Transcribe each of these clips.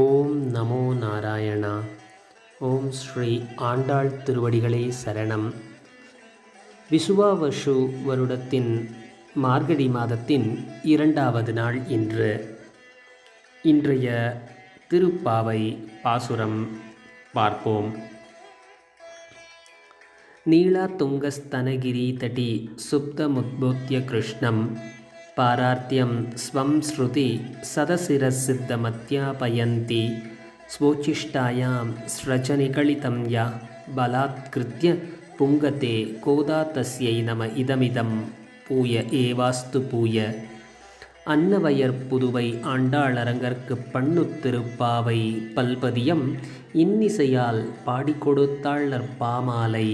ஓம் நமோ நாராயணா. ஓம் ஸ்ரீ ஆண்டாள் திருவடிகளே சரணம். விசுவாவசு வருடத்தின் மார்கழி மாதத்தின் இரண்டாவது நாள் இன்று. இன்றைய திருப்பாவை பாசுரம் பார்ப்போம். நீலா துங்கஸ்தனகிரி தடி சுப்தமுத்போத்திய கிருஷ்ணம். पारार्त्यं स्वं श्रुति सदशिरसिद्धमध्यापयन्ति स्वोच्छिष्टायां स्रजनिकलितं या बलात्कृत्य पुङ्गते कोदा तस्यै नम इदमिदं பூய ஏவாஸ்து பூய அன்னவயர் புதுவை ஆண்டாளரங்கற்கு பண்ணு திருப்பாவை பல்பதியம் இன்னிசையால் பாடிக் கொடுத்தாள் நற்பாமாலை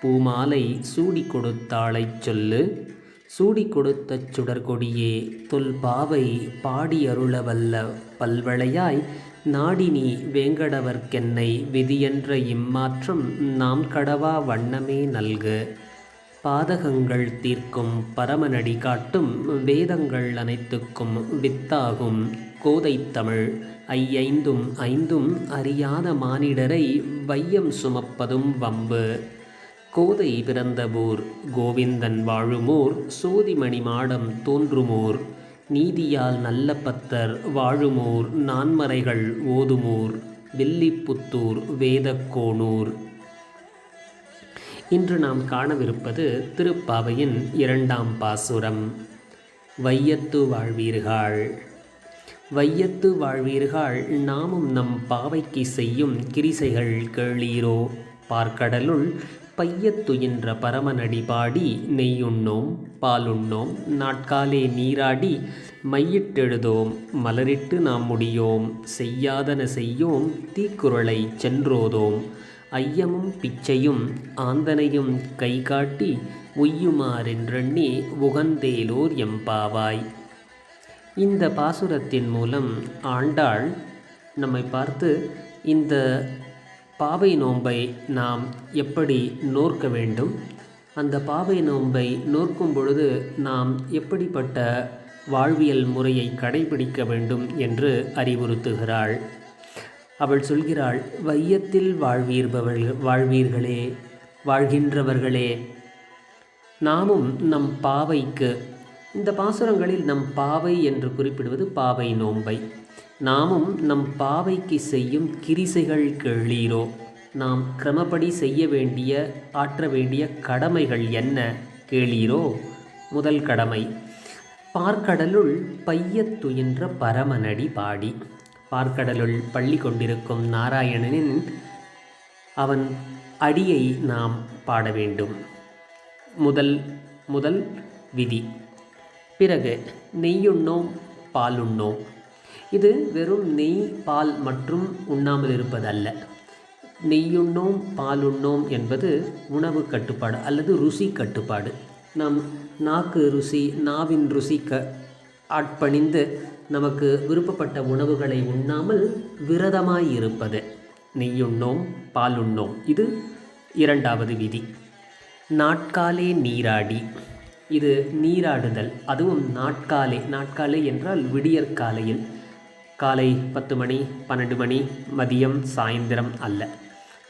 பூமாலை சூடி கொடுத்தாளைச் சொல்லு சூடி கொடுத்த சுடர்கொடியே தொல்பாவை பாடியருளவல்ல பல்வளையாய் நாடினி வேங்கடவர்க்கென்னை விதியென்ற இம்மாற்றம் நாம் கடவா வண்ணமே நல்கு. பாதகங்கள் தீர்க்கும் பரமநடி காட்டும் வேதங்கள் அனைத்துக்கும் வித்தாகும் கோதைத் தமிழ். ஐயைந்தும் ஐந்தும் அறியாத மானிடரை வையம் சுமப்பதும் வம்பு. கோதை பிறந்தபூர் கோவிந்தன் வாழுமூர் சோதிமணி மாடம் தோன்றுமோர் நீதியால் நல்ல பத்தர் வாழுமூர் நான்மறைகள் ஓதுமூர் வில்லிப்புத்தூர் வேதக்கோணூர் இன்று நாம் காணவிருப்பது திருப்பாவையின் இரண்டாம் பாசுரம். வையத்து வாழ்வீர்கள் வையத்து வாழ்வீர்கள் நாமும் நம் பாவைக்கு செய்யும் கிரிசைகள் கேளீரோ? பார்க்கடலுள் பையத்துயின்ற பரமனடி பாடி நெய்யுண்ணோம் பாலுண்ணோம் நாட்காலே நீராடி மையிட்டெழுதோம் மலரிட்டு நாம் முடியோம் செய்யாதன செய்யோம் தீக்குறளை சென்றோதோம். ஐயமும் பிச்சையும் ஆந்தனையும் கை காட்டி உய்யுமாறென்றெண்ணி உகந்தேலோர் எம்பாவாய். இந்த பாசுரத்தின் மூலம் ஆண்டாள் நம்மை பார்த்து இந்த பாவை நோன்பை நாம் எப்படி நோர்க்க வேண்டும்? அந்த பாவை நோன்பை நோக்கும் பொழுது நாம் எப்படிப்பட்ட வாழ்வியல் முறையை கடைபிடிக்க வேண்டும் என்று அறிவுறுத்துகிறாள். அவள் சொல்கிறாள் வையத்தில் வாழ்வீர்பவர்கள் வாழ்வீர்களே வாழ்கின்றவர்களே நாமும் நம் பாவைக்கு இந்த பாசுரங்களில் நம் பாவை என்று குறிப்பிடுவது பாவை நோன்பை. நாமும் நம் பாவைக்கு செய்யும் கிரிசைகள் கேளீரோ? நாம் கிரமப்படி செய்ய வேண்டிய ஆற்ற வேண்டிய கடமைகள் என்ன? கேளீரோ? முதல் கடமை. பார்க்கடலுள் பையத்துயின்ற பரமனடி பாடி. பார்க்கடலுள் பள்ளி கொண்டிருக்கும் நாராயணனின் அவன் அடியை நாம் பாட வேண்டும். முதல் முதல் விதி. பிறகு நெய்யுண்ணோம் பாலுண்ணோம். இது வெறும் நெய் பால் மற்றும் உண்ணாமல் இருப்பதல்ல. நெய்யுண்ணோம் பாலுண்ணோம் என்பது உணவு கட்டுப்பாடு அல்லது ருசி கட்டுப்பாடு. நம் நாக்கு ருசி நாவின் ருசி க ஆட்பணிந்து நமக்கு விருப்பப்பட்ட உணவுகளை உண்ணாமல் விரதமாய் இருப்பது. நெய்யுண்ணோம் பாலுண்ணோம் இது இரண்டாவது விதி. நாட்காலே நீராடி. இது நீராடுதல் அதுவும் நாட்காலே. நாட்காலே என்றால் விடியற்காலையில். காலை பத்து மணி பன்னெண்டு மணி மதியம் சாயந்தரம் அல்ல.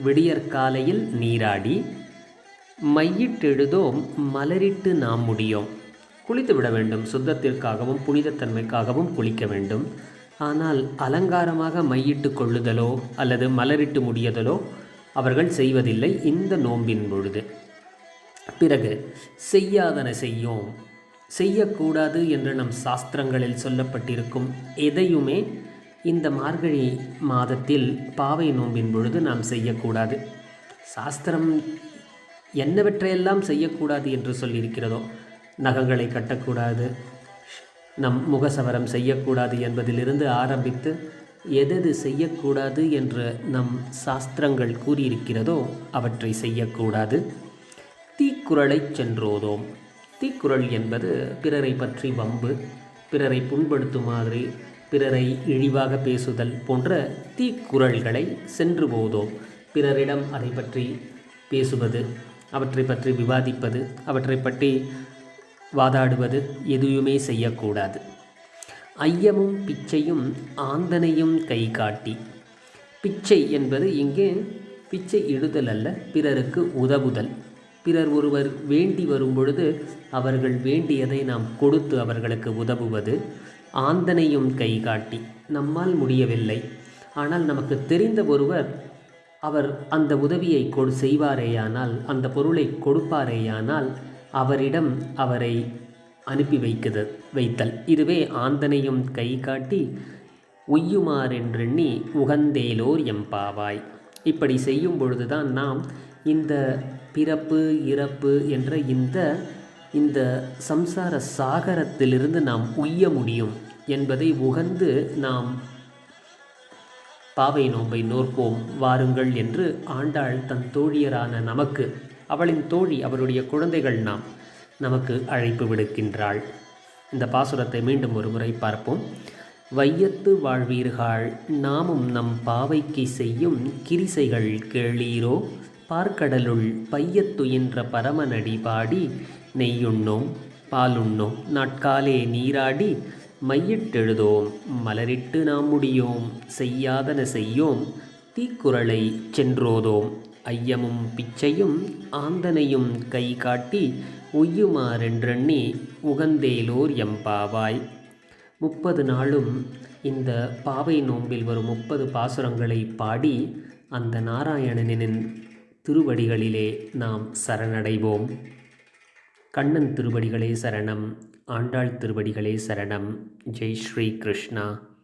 விடியற்காலையில் நீராடி மையிட்டெழுதோம் மலரிட்டு நாம் முடியோம். குளித்து விட வேண்டும் சுத்தத்திற்காகவும் புனிதத்தன்மைக்காகவும் குளிக்க வேண்டும். ஆனால் அலங்காரமாக மையிட்டு கொள்ளுதலோ அல்லது மலரிட்டு முடியதலோ அவர்கள் செய்வதில்லை இந்த நோம்பின் பொழுது. பிறகு செய்யாதன செய்யோம் செய்யக்கூடாது என்று நம் சாஸ்திரங்களில் சொல்லப்பட்டிருக்கும் எதையுமே இந்த மார்கழி மாதத்தில் பாவை நோம்பின் பொழுது நாம் செய்யக்கூடாது. சாஸ்திரம் என்னவற்றையெல்லாம் செய்யக்கூடாது என்று சொல்லியிருக்கிறதோ நகங்களை கட்டக்கூடாது நம் முகசவரம் செய்யக்கூடாது என்பதிலிருந்து ஆரம்பித்து எதது செய்யக்கூடாது என்று நம் சாஸ்திரங்கள் கூறியிருக்கிறதோ அவற்றை செய்யக்கூடாது. தீக்குறளை சென்றோதோம். தீக்குறள் என்பது பிறரை பற்றி வம்பு பிறரை புண்படுத்தும் மாதிரி பிறரை இழிவாக பேசுதல் போன்ற தீக்குறள்களை சென்று போதோ பிறரிடம் அதை பற்றி பேசுவது அவற்றை பற்றி விவாதிப்பது அவற்றை பற்றி வாதாடுவது எதுவுமே செய்யக்கூடாது. ஐயமும் பிச்சையும் ஆந்தனையும் கை காட்டி பிச்சை என்பது இங்கே பிச்சை இடுதல் அல்ல பிறருக்கு உதவுதல். பிறர் ஒருவர் வேண்டி வரும்பொழுது அவர்கள் வேண்டியதை நாம் கொடுத்து அவர்களுக்கு உதவுவது ஆந்தனையும் கை காட்டி நம்மால் முடியவில்லை. ஆனால் நமக்கு தெரிந்த ஒருவர் அவர் அந்த உதவியை கொடு செய்வாரேயானால் அந்த பொருளை கொடுப்பாரேயானால் அவரிடம் அவரை அனுப்பி வைக்குது வைத்தல். இதுவே ஆந்தனையும் கை காட்டி உய்யுமாறென்றெண்ணி உகந்தேலோர் எம்பாவாய் இப்படி செய்யும் பொழுதுதான் நாம் இந்த பிறப்பு இறப்பு என்ற இந்த இந்த சம்சார சாகரத்திலிருந்து நாம் உய்ய முடியும் என்பதை உகந்து நாம் பாவை நோம்பை நோற்போம் வாருங்கள் என்று ஆண்டாள் தன் தோழியரான நமக்கு அவளின் தோழி அவருடைய குழந்தைகள் நாம் நமக்கு அழைப்பு விடுக்கின்றாள். இந்த பாசுரத்தை மீண்டும் ஒரு முறை பார்ப்போம். வையத்து வாழ்வீர்கள் நாமும் நம் பாவைக்கு செய்யும் கிரிசைகள் கேளீரோ? பார்க்கடலுள் பையத்துயின்ற பரமனடி பாடி நெய்யுண்ணோம் பாலுண்ணோம் நாட்காலே நீராடி மையிட்டெழுதோம் மலரிட்டு நாம் முடியோம் செய்யாதன செய்யோம் தீக்குறளை சென்றோதோம் ஐயமும் பிச்சையும் ஆந்தனையும் கை காட்டி உய்யுமாறென்றெண்ணி உகந்தேலோர் எம்பாவாய். முப்பது நாளும் இந்த பாவை நோம்பில் வரும் முப்பது பாசுரங்களை பாடி அந்த நாராயணனின் திருவடிகளிலே நாம் சரணடைவோம். கண்ணன் திருவடிகளே சரணம் ஆண்டாள் திருவடிகளே சரணம். ஜெய் ஸ்ரீ கிருஷ்ணா.